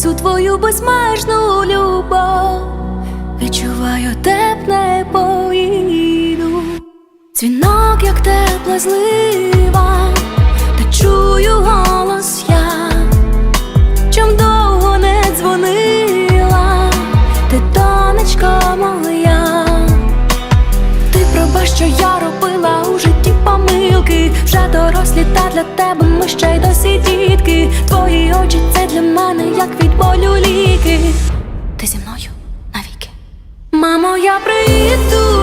всю твою безмежну любов. Відчуваю тепле поїду, дзвінок, як тепла злива, та чую голос для тебе ми ще й досі дітки. Твої очі це для мене, як від болю ліки. Ти зі мною навіки. Мамо, я приїду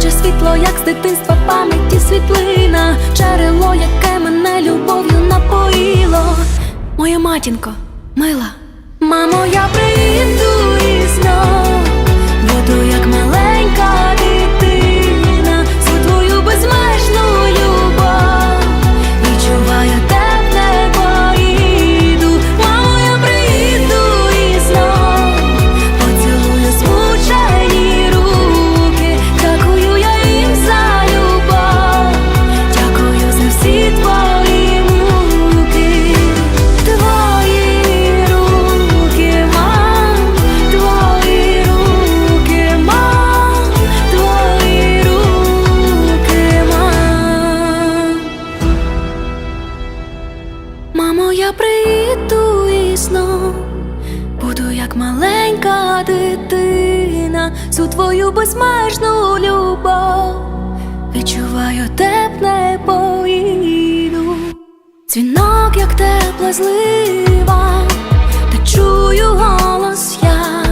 наче світло, як з дитинства пам'яті світлина, джерело, яке мене любов'ю напоїло. Моя матінко, мила, мамо, я приїду і знов дитина, всю твою безмежну любов. Відчуваю тепле поїду, дзвінок, як тепла злива, та чую голос я,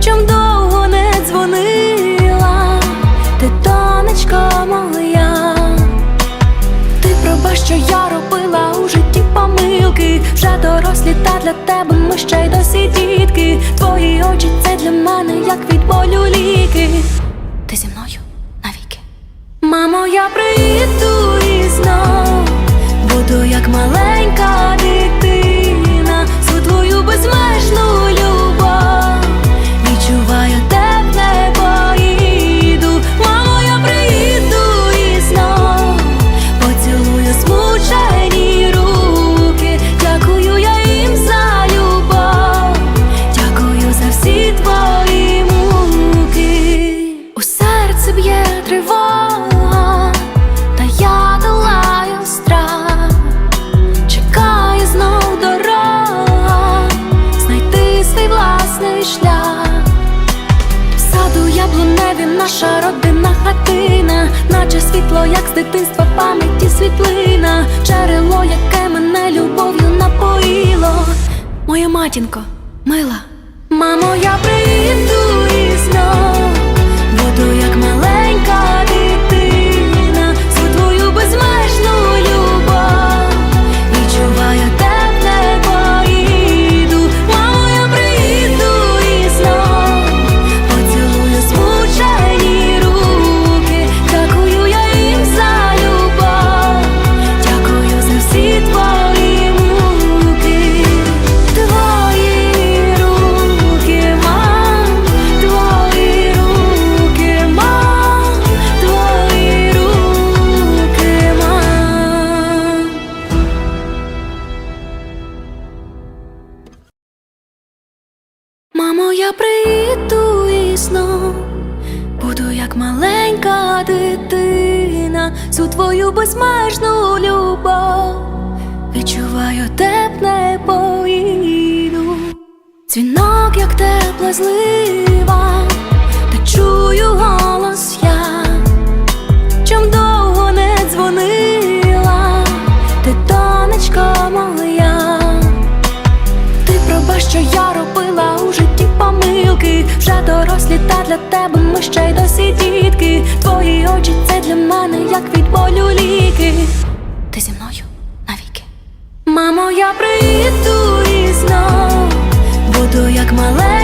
чом довго не дзвонила, ти донечко моя. Ти пробач, що я робила у житті помилки. Вже дорослі та для тебе ми ще й дітки. Твої очі це для мене, як від болю ліки. Яблуневі наша родинна хатина, наче світло, як з дитинства пам'яті світлина, джерело, яке мене любов'ю напоїло. Моя матінко, мила, мамо, я приїду і знов я приїду і знов буду як маленька дитина, всю твою безмежну любов. Відчуваю тепле поїду, дзвінок, як тепла злива, та чую для тебе ми ще й досі дітки. Твої очі це для мене, як від болю ліки. Ти зі мною навіки. Мамо, я приїду і знов буду як маленька